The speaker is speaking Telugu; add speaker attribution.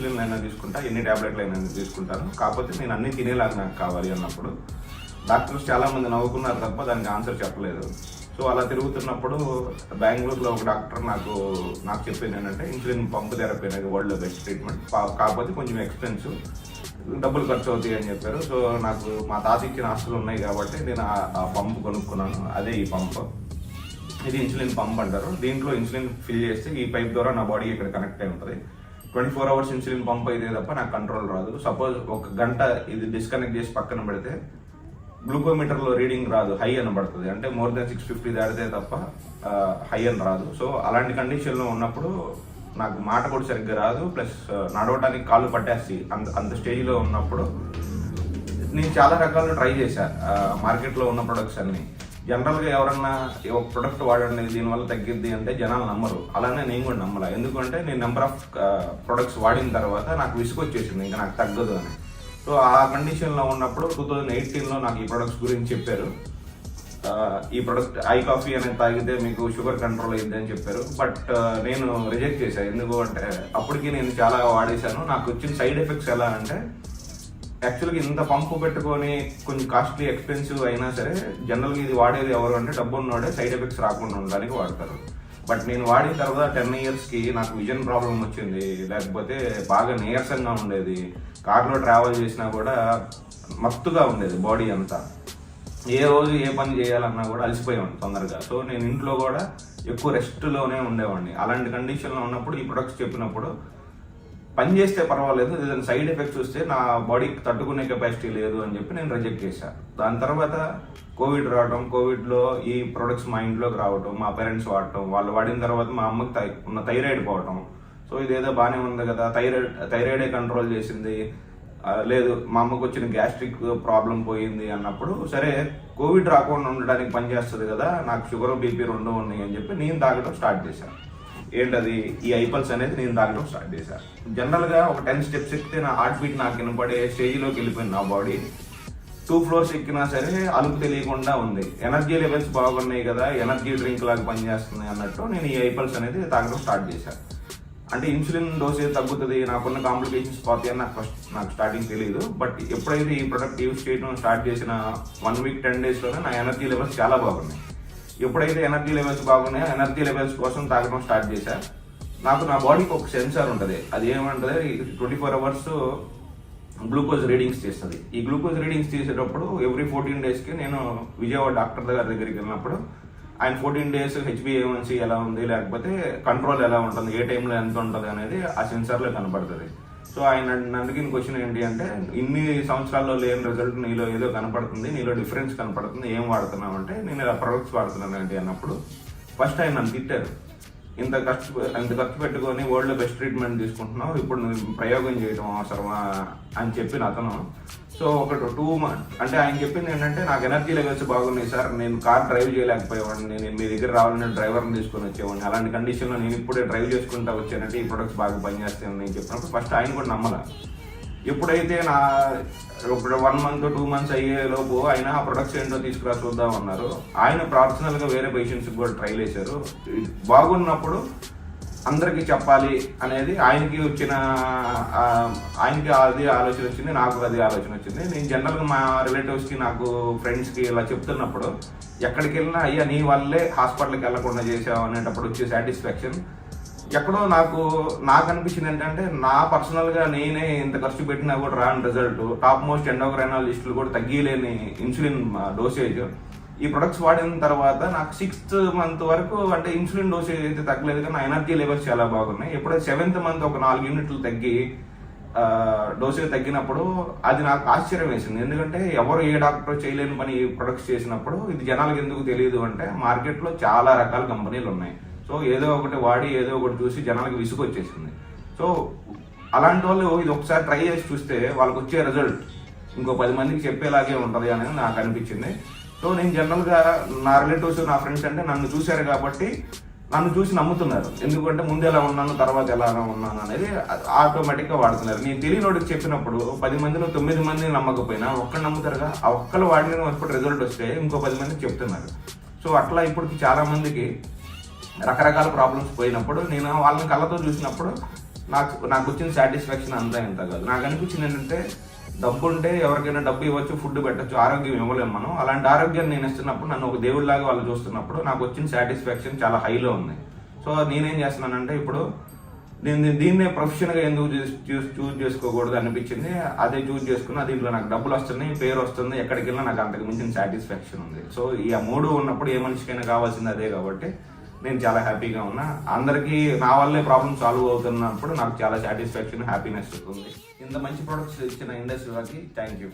Speaker 1: ఇన్సులిన్ అయినా తీసుకుంటా ఎన్ని ట్యాబ్లెట్లు అయినా తీసుకుంటాను. కాకపోతే నేను అన్ని తినేలాగా నాకు కావాలి అన్నప్పుడు డాక్టర్స్ చాలా మంది నవ్వుకున్నారు తప్ప దానికి ఆన్సర్ చెప్పలేదు. సో అలా తిరుగుతున్నప్పుడు బెంగళూరులో ఒక డాక్టర్ నాకు నాకు చెప్పింది ఏంటంటే ఇన్సులిన్ పంపు థెరపీ అనేది వరల్డ్ బెస్ట్ ట్రీట్మెంట్ కాకపోతే కొంచెం ఎక్స్పెన్సివ్ డబ్బులు ఖర్చు అవుతాయి అని చెప్పారు. సో నాకు మా తాత ఇచ్చిన ఆస్తులు ఉన్నాయి కాబట్టి నేను ఆ- పంప్ కొనుక్కున్నాను. అదే ఈ పంప్ ఇది ఇన్సులిన్ పంప్ అంటారు. దీంట్లో ఇన్సులిన్ ఫిల్ చేస్తే ఈ పైప్ ద్వారా నా బాడీ ఇక్కడ కనెక్ట్ అయి ఉంటుంది. Twenty four hours insulin pump అయితే తప్ప నాకు కంట్రోల్ రాదు. సపోజ్ ఒక గంట ఇది డిస్కనెక్ట్ చేసి పక్కన పెడితే గ్లూకోమీటర్లో రీడింగ్ రాదు హై అని పడుతుంది. అంటే మోర్ దాన్ సిక్స్ ఫిఫ్టీ దాడితే తప్ప హై అని రాదు. సో అలాంటి కండిషన్లో ఉన్నప్పుడు నాకు మాట కూడా సరిగ్గా రాదు. ప్లస్ నడవడానికి కాళ్ళు పట్టేసి అంత అంత స్టేజ్లో ఉన్నప్పుడు నేను చాలా రకాలు ట్రై చేశాను మార్కెట్లో ఉన్న ప్రొడక్ట్స్ అన్నీ. జనరల్గా ఎవరన్నా ఒక ప్రొడక్ట్ వాడండి దీనివల్ల తగ్గిద్ది అంటే జనాలు నమ్మరు. అలానే నేను కూడా నమ్మలా. ఎందుకంటే నేను నెంబర్ ఆఫ్ ప్రొడక్ట్స్ వాడిన తర్వాత నాకు విసుగొచ్చేసింది ఇంకా నాకు తగ్గదు అని. సో ఆ కండిషన్లో ఉన్నప్పుడు టూ థౌజండ్ ఎయిటీన్లో నాకు ఈ ప్రొడక్ట్స్ గురించి చెప్పారు. ఈ ప్రొడక్ట్ ఐ కాఫీ అనేది తాగితే మీకు షుగర్ కంట్రోల్ అయ్యింది అని చెప్పారు. బట్ నేను రిజెక్ట్ చేశాను ఎందుకు అంటే అప్పటికి నేను చాలా వాడేశాను. నాకు వచ్చిన సైడ్ ఎఫెక్ట్స్ ఎలా అంటే యాక్చువల్గా ఇంత పంపు పెట్టుకొని కొంచెం కాస్ట్లీ ఎక్స్పెన్సివ్ అయినా సరే జనరల్గా ఇది వాడేది ఎవరు అంటే డబ్బు ఉన్నవాడే సైడ్ ఎఫెక్ట్స్ రాకుండా ఉండడానికి వాడతారు. బట్ నేను వాడిన తర్వాత టెన్ ఇయర్స్కి నాకు విజన్ ప్రాబ్లం వచ్చింది. లేకపోతే బాగా నీరసంగా ఉండేది. కార్లో ట్రావెల్ చేసినా కూడా మత్తుగా ఉండేది బాడీ అంతా. ఏ రోజు ఏ పని చేయాలన్నా కూడా అలసిపోయాను తొందరగా. సో నేను ఇంట్లో కూడా ఎక్కువ రెస్ట్లోనే ఉండేవాడిని. అలాంటి కండిషన్లో ఉన్నప్పుడు ఈ ప్రొడక్ట్స్ చెప్పినప్పుడు పని చేస్తే పర్వాలేదు ఏదైనా సైడ్ ఎఫెక్ట్స్ వస్తే నా బాడీకి తట్టుకునే కెపాసిటీ లేదు అని చెప్పి నేను రిజెక్ట్ చేశాను దాని తర్వాత కోవిడ్ రావడం కోవిడ్లో ఈ ప్రొడక్ట్స్ మా ఇంట్లోకి రావటం మా పేరెంట్స్ వాడటం వాళ్ళు వాడిన తర్వాత మా అమ్మకి థై ఉన్న థైరాయిడ్ పోవటం. సో ఇదేదో బాగానే ఉంది కదా థైరాయిడ్ థైరాయిడే కంట్రోల్ చేసింది. లేదు మా అమ్మకు వచ్చిన గ్యాస్ట్రిక్ ప్రాబ్లం పోయింది అన్నప్పుడు సరే కోవిడ్ రాకుండా ఉండడానికి పనిచేస్తుంది కదా నాకు షుగర్ బీపీ రెండు ఉన్నాయి అని చెప్పి నేను తాగడం స్టార్ట్ చేశాను ఏంటది? ఈ ఐపల్స్ అనేది నేను తాగడం స్టార్ట్ చేశాను జనరల్గా ఒక టెన్ స్టెప్స్ ఎక్కితే నా హార్ట్ బీట్ నాకు వినపడే స్టేజ్లోకి వెళ్ళిపోయింది నా బాడీ టూ ఫ్లోర్స్ ఎక్కినా సరే అలుపు తెలియకుండా ఉంది. ఎనర్జీ లెవెల్స్ బాగున్నాయి కదా ఎనర్జీ డ్రింక్ లాగా పనిచేస్తుంది అన్నట్టు నేను ఈ ఐపల్స్ అనేది తాగడం స్టార్ట్ చేశాను అంటే ఇన్సులిన్ డోసేజ్ తగ్గుతుంది? నాకున్న కాంప్లికేషన్స్ పోతాయి అని నాకు ఫస్ట్ నాకు స్టార్టింగ్ తెలియదు బట్ ఎప్పుడైతే ఈ ప్రొడక్ట్ యూస్ చేయడం స్టార్ట్ చేసిన వన్ వీక్ టెన్ డేస్లోనే నా ఎనర్జీ లెవెల్స్ చాలా బాగున్నాయి. ఎప్పుడైతే ఎనర్జీ లెవెల్స్ బాగున్నాయో ఎనర్జీ లెవెల్స్ కోసం తాగడం స్టార్ట్ చేశా. నాకు నా బాడీకి ఒక సెన్సార్ ఉంటుంది. అది ఏమంటుంది? Twenty four hours glucose readings చేస్తుంది. ఈ గ్లూకోజ్ రీడింగ్స్ చేసేటప్పుడు ఎవ్రీ ఫోర్టీన్ డేస్కి నేను విజయవాడ డాక్టర్ దగ్గర దగ్గరికి వెళ్ళినప్పుడు ఆయన ఫోర్టీన్ డేస్ హెచ్బిఏవన్సీ ఎలా ఉంది? లేకపోతే కంట్రోల్ ఎలా ఉంటుంది? ఏ టైంలో ఎంత ఉంటుంది అనేది ఆ సెన్సార్లో కనబడుతుంది సో ఆయన అందుకే క్వశ్చన్ ఏంటి అంటే ఇన్ని సంవత్సరాల్లో లేని రిజల్ట్ నీలో ఏదో కనపడుతుంది నీలో డిఫరెన్స్ కనపడుతుంది ఏం వాడుతున్నావు అంటే నేను ఇలా ప్రొడక్ట్స్ వాడుతున్నాను ఏంటి అన్నప్పుడు ఫస్ట్ ఆయన నన్ను తిట్టారు. ఇంత ఖర్చు ఇంత ఖర్చు పెట్టుకొని వరల్డ్ బెస్ట్ ట్రీట్మెంట్ తీసుకుంటున్నావు ఇప్పుడు నువ్వు ప్రయోగం చేయడం అవసరమా అని చెప్పిన అతను. సో ఒక టూ మంత్ అంటే ఆయన చెప్పింది ఏంటంటే నాకు ఎనర్జీ లెవెల్స్ బాగున్నాయి సార్ నేను కార్ డ్రైవ్ చేయలేకపోయేవాడిని నేను మీ దగ్గర రావాలని డ్రైవర్ని తీసుకొని వచ్చేవాడిని. అలాంటి కండిషన్లో నేను ఇప్పుడే డ్రైవ్ చేసుకుంటా వచ్చానంటే ఈ ప్రొడక్ట్స్ బాగా పనిచేస్తాయని నేను చెప్పినప్పుడు ఫస్ట్ ఆయన కూడా నమ్మలే. ఎప్పుడైతే నా ఇప్పుడు వన్ మంత్ టూ మంత్స్ అయ్యే లోపు ఆయన ఆ ప్రొడక్ట్స్ ఏంటో తీసుకురా చూద్దాం అన్నారు. ఆయన పర్సనల్ వేరే పేషెంట్స్కి కూడా ట్రై చేశారు. బాగున్నప్పుడు అందరికీ చెప్పాలి అనేది ఆయనకి వచ్చిన ఆయనకి అది ఆలోచన వచ్చింది నాకు అది ఆలోచన వచ్చింది. నేను జనరల్గా మా రిలేటివ్స్కి నాకు ఫ్రెండ్స్కి ఇలా చెప్తున్నప్పుడు ఎక్కడికి వెళ్ళినా అయ్యా నీ వల్లే హాస్పిటల్కి వెళ్ళకుండా చేసావు అనేటప్పుడు వచ్చే సాటిస్ఫాక్షన్ ఎక్కడో నాకు నాకు అనిపించింది ఏంటంటే నా పర్సనల్గా నేనే ఇంత ఖర్చు పెట్టినా కూడా రాని రిజల్ట్ టాప్ మోస్ట్ ఎండోక్రైనాలజిస్టులు కూడా తగ్గిలేని ఇన్సులిన్ డోసేజ్ ఈ ప్రొడక్ట్స్ వాడిన తర్వాత నాకు సిక్స్త్ మంత్ వరకు అంటే ఇన్సులిన్ డోసేజ్ అయితే తగ్గలేదు కానీ నా ఎనర్జీ లెవెల్స్ చాలా బాగున్నాయి. ఎప్పుడైతే సెవెంత్ మంత్ ఒక నాలుగు యూనిట్లు తగ్గి డోసేజ్ తగ్గినప్పుడు అది నాకు ఆశ్చర్యం వేసింది. ఎందుకంటే ఎవరు ఏ డాక్టర్ చేయలేని పని ఈ ప్రొడక్ట్స్ చేసినప్పుడు ఇది జనాలకు ఎందుకు తెలియదు అంటే మార్కెట్లో చాలా రకాల కంపెనీలు ఉన్నాయి. సో ఏదో ఒకటి వాడి ఏదో ఒకటి చూసి జనాలకు విసుగు వచ్చేసింది సో అలాంటి వాళ్ళు ఇది ఒకసారి ట్రై చేసి చూస్తే వాళ్ళకి వచ్చే రిజల్ట్ ఇంకో పది మందికి చెప్పేలాగే ఉంటుంది అనేది నాకు అనిపించింది. సో నేను జనరల్గా నా రిలేటివ్స్ నా ఫ్రెండ్స్ అంటే నన్ను చూశారు కాబట్టి నన్ను చూసి నమ్ముతున్నారు. ఎందుకంటే ముందు ఎలా ఉన్నాను తర్వాత ఎలా ఉన్నాను అనేది ఆటోమేటిక్గా వాడుతున్నారు. నేను తెలియనోడికి చెప్పినప్పుడు పది మందిలో తొమ్మిది మంది నమ్మకపోయినా ఒక్కడు నమ్ముతారుగా? ఆ ఒక్కరు వాడిన ఎప్పుడు రిజల్ట్ వస్తే ఇంకో పది మందికి చెప్తున్నారు. సో అట్లా ఇప్పటికి చాలా మందికి రకరకాల ప్రాబ్లమ్స్ పోయినప్పుడు నేను వాళ్ళని కళ్ళతో చూసినప్పుడు నాకు నాకు వచ్చిన సాటిస్ఫాక్షన్ అంతా ఎంత కాదు. నాకు అనిపించింది ఏంటంటే డబ్బు ఉంటే ఎవరికైనా డబ్బు ఇవ్వచ్చు ఫుడ్ పెట్టచ్చు ఆరోగ్యం ఇవ్వలేము మనం. అలాంటి ఆరోగ్యాన్ని నేను ఇస్తున్నప్పుడు నన్ను ఒక దేవుడిలాగా వాళ్ళు చూస్తున్నప్పుడు నాకు వచ్చిన సాటిస్ఫాక్షన్ చాలా హైలో ఉంది. సో నేనేం చేస్తున్నానంటే ఇప్పుడు నేను దీన్నే ప్రొఫెషన్గా ఎందుకు చూస్ చూజ్ చేసుకోకూడదు అనిపించింది. అదే చూస్ చేసుకున్నా దీంట్లో నాకు డబ్బులు వస్తున్నాయి పేరు వస్తుంది ఎక్కడికి వెళ్ళినా నాకు అంతకు మించిన సాటిస్ఫాక్షన్ ఉంది. సో ఈ ఆ మూడు ఉన్నప్పుడు ఏ మనిషికైనా కావాల్సింది అదే కాబట్టి నేను చాలా హ్యాపీగా ఉన్నా. అందరికీ నా వల్లే ప్రాబ్లమ్ సాల్వ్ అవుతున్నప్పుడు నాకు చాలా సాటిస్ఫాక్షన్ హ్యాపీనెస్ ఉంది ఇంత మంచి ప్రొడక్ట్స్ ఇచ్చిన ఇండస్ట్రీకి థ్యాంక్ యూ